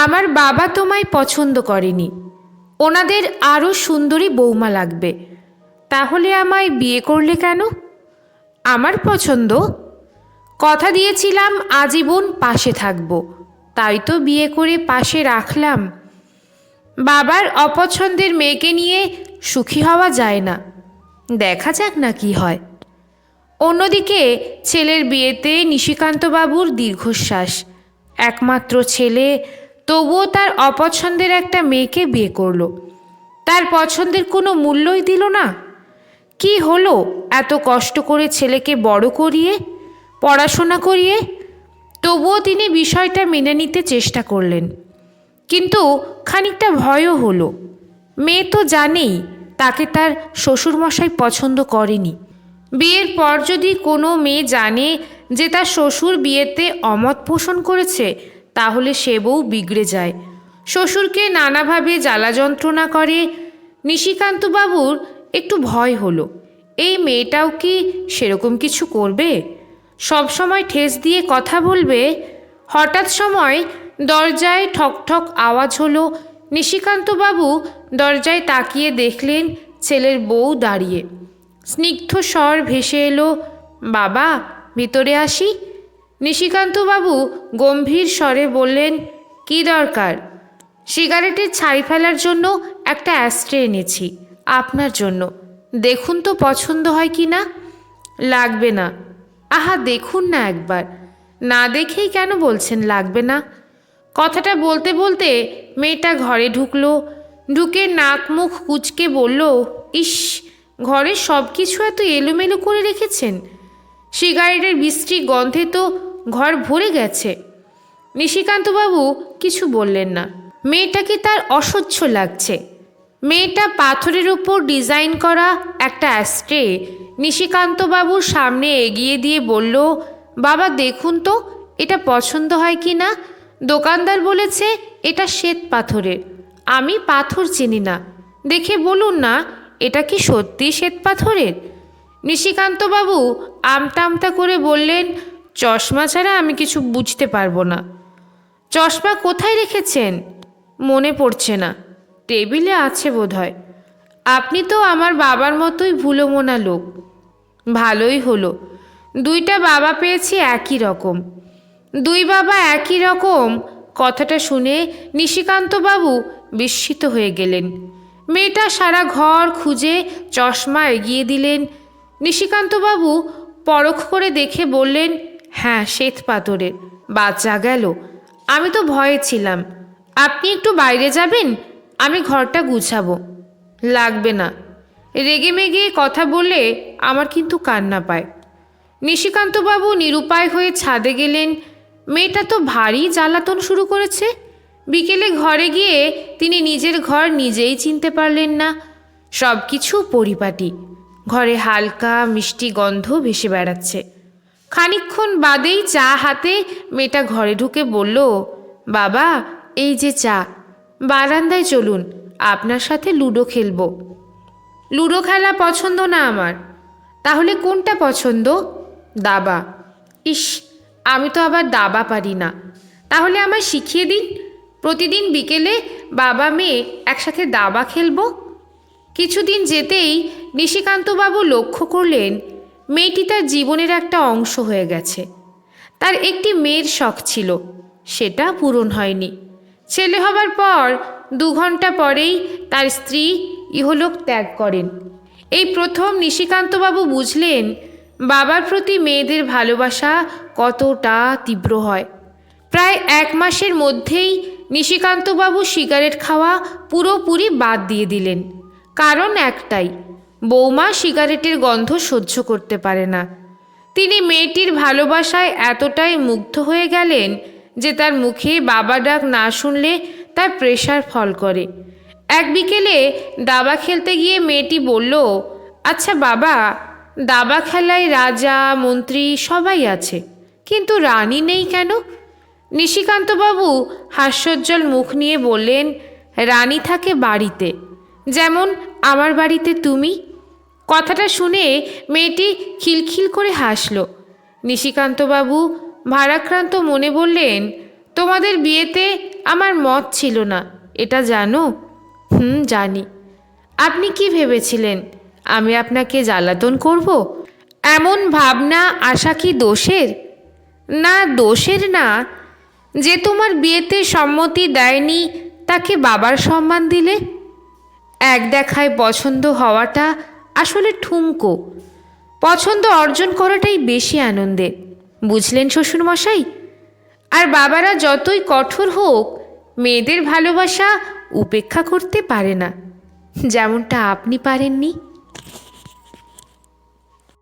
আমার বাবা তোমায় পছন্দ করেনি। ওনাদের আরও সুন্দরী বৌমা লাগবে। তাহলে আমায় বিয়ে করলে কেন? আমার পছন্দ। কথা দিয়েছিলাম, আজীবন পাশে থাকব। তাই তো বিয়ে করে পাশে রাখলাম। বাবার অপছন্দের মেয়েকে নিয়ে সুখী হওয়া যায় না। দেখা যাক না কি হয়। অন্যদিকে ছেলের বিয়েতে নিশিকান্তবাবুর দীর্ঘশ্বাস। একমাত্র ছেলে তবুও তার অপছন্দের একটা মেয়েকে বিয়ে করল। তার পছন্দের কোনো মূল্যই দিল না। কি হলো? এত কষ্ট করে ছেলেকে বড় করিয়ে, পড়াশোনা করিয়ে, তবুও তিনি বিষয়টা মেনে নিতে চেষ্টা করলেন। কিন্তু খানিকটা ভয়ও হলো। মেয়ে তো জানেই তাকে তার শ্বশুরমশাই পছন্দ করেনি। বিয়ের পর যদি কোনো মেয়ে জানে যে তার শ্বশুর বিয়েতে অমত পোষণ করেছে তাহলে সে বউ বিগড়ে যায়। শ্বশুরকে নানাভাবে জ্বালা যন্ত্রণা করে। নিশিকান্তবাবুর একটু ভয় হলো। এই মেয়েটাও কি সেরকম কিছু করবে? সব সময় ঠেস দিয়ে কথা বলবে? হঠাৎ সময় দরজায় ঠক ঠক আওয়াজ হলো। নিশিকান্তবাবু দরজায় তাকিয়ে দেখলেন ছেলের বউ দাঁড়িয়ে। স্নিগ্ধ স্বর ভেসে এলো, বাবা, ভিতরে আসি? নিশিকান্তবাবু গম্ভীর স্বরে বললেন, কি দরকার? সিগারেটের ছাই ফেলার জন্য একটা অ্যাস্ট্রে এনেছি, আপনার জন্য। দেখুন তো পছন্দ হয় কি না? লাগবে না। আহা, দেখুন না একবার। না দেখেই কেন বলছেন লাগবে না? কথাটা বলতে বলতে মেয়েটা ঘরে ঢুকলো। ঢুকে নাক মুখ কুচকে বলল, ইস, ঘরে সব কিছু এত এলোমেলো করে রেখেছেন? সিগারেটের বৃষ্টি গন্ধে তো ঘর ভরে গেছে। নিশিকান্তবাবু কিছু বললেন না। মেয়েটাকে তার অসহ্য লাগছে? মেয়েটা পাথরের উপর ডিজাইন করা একটা অ্যাস্ট্রে নিশিকান্তবাবুর সামনে এগিয়ে দিয়ে বলল, বাবা, দেখুন তো, এটা পছন্দ হয় কি না? দোকানদার বলেছে এটা শ্বেত পাথরের। আমি পাথর চিনি না। দেখে বলুন না, এটা কি সত্যি শ্বেত পাথরের? নিশিকান্তবাবু আমতা আমতা করে বললেন চশমা ছাড়া আমি কিছু বুঝতে পারব না। চশমা কোথায় রেখেছেন? মনে পড়ছে না। টেবিলে আছে বোধহয়। আপনি তো আমার বাবার মতোই ভুলো মোনা লোক। ভালোই হলো। দুইটা বাবা পেয়েছি একই রকম। দুই বাবা একই রকম, কথাটা শুনে নিশিকান্তবাবু বিস্মিত হয়ে গেলেন। মেয়েটা সারা ঘর খুঁজে চশমা এগিয়ে দিলেন। নিশিকান্তবাবু পরখ করে দেখে বললেন হ্যাঁ শ্বেত পাথরের। বাচ্চা গেল। আমি তো ভয়ে ছিলাম। আপনি একটু বাইরে যাবেন? আমি ঘরটা গুছাবো। লাগবে না। রেগে মেগে কথা বললে আমার কিন্তু কান্না পায়। নিশিকান্তবাবু নিরুপায় হয়ে ছাদে গেলেন। মেয়েটা তো ভারী জ্বালাতন শুরু করেছে। বিকেলে ঘরে গিয়ে তিনি নিজের ঘর নিজেই চিনতে পারলেন না। সব কিছু পরিপাটি। ঘরে হালকা মিষ্টি গন্ধ ভেসে বেড়াচ্ছে। খানিকক্ষণ বাদেই চা হাতে মেয়েটা ঘরে ঢুকে বলল, বাবা, এই যে চা, বারান্দায় চলুন, আপনার সাথে লুডো খেলব। লুডো খেলা পছন্দ না আমার। তাহলে কোনটা পছন্দ? দাবা। ইস, আমি তো আবার দাবা পারি না। তাহলে আমায় শিখিয়ে দিন, প্রতিদিন বিকেলে বাবা, মেয়ে একসাথে দাবা খেলব? কিছুদিন যেতেই নিশিকান্তবাবু লক্ষ্য করলেন মেয়েটি তার জীবনের একটা অংশ হয়ে গেছে। তার একটি মেয়ের শখ ছিল, সেটা পূরণ হয়নি। ছেলে হবার পর, দু ঘণ্টা পরেই তার স্ত্রী ইহলোক ত্যাগ করেন। এই প্রথম নিশিকান্তবাবু বুঝলেন, বাবার প্রতি মেয়েদের ভালোবাসা কতটা তীব্র হয়। প্রায় এক মাসের মধ্যেই নিশিকান্তবাবু সিগারেট খাওয়া পুরোপুরি বাদ দিয়ে দিলেন। কারণ একটাই বৌমা সিগারেটের গন্ধ সহ্য করতে পারে না। তিনি মেয়েটির ভালোবাসায় এতটাই মুগ্ধ হয়ে গেলেন যে তার মুখে বাবা ডাক না শুনলে তার প্রেশার ফল করে। এক বিকেলে দাবা খেলতে গিয়ে মেয়েটি বলল আচ্ছা বাবা, দাবা খেলায় রাজা, মন্ত্রী সবাই আছে, কিন্তু রানী নেই কেন? নিশিকান্তবাবু হাস্যোজ্জ্বল মুখ নিয়ে বললেন, রানী থাকে বাড়িতে, যেমন আমার বাড়িতে তুমি। কথাটা শুনে মেয়েটি খিলখিল করে হাসল। নিশিকান্তবাবু ভারাক্রান্ত মনে বললেন, তোমাদের বিয়েতে আমার মত ছিল না, এটা জানো? হুম, জানি। আপনি কি ভেবেছিলেন? আমি আপনাকে জ্বালাতন করব? এমন ভাবনা আশা কি দোষের? না দোষের না। যে তোমার বিয়েতে সম্মতি দেয়নি, তাকে বাবার সম্মান দিলে? এক দেখায় পছন্দ হওয়াটা আসলে ঠুমকো। পছন্দ অর্জন করাটাই বেশি আনন্দে। বুঝলেন শ্বশুরমশাই? আর বাবারা যতই কঠোর হোক, মেয়েদের ভালোবাসা উপেক্ষা করতে পারে না। যেমনটা আপনি পারেননি।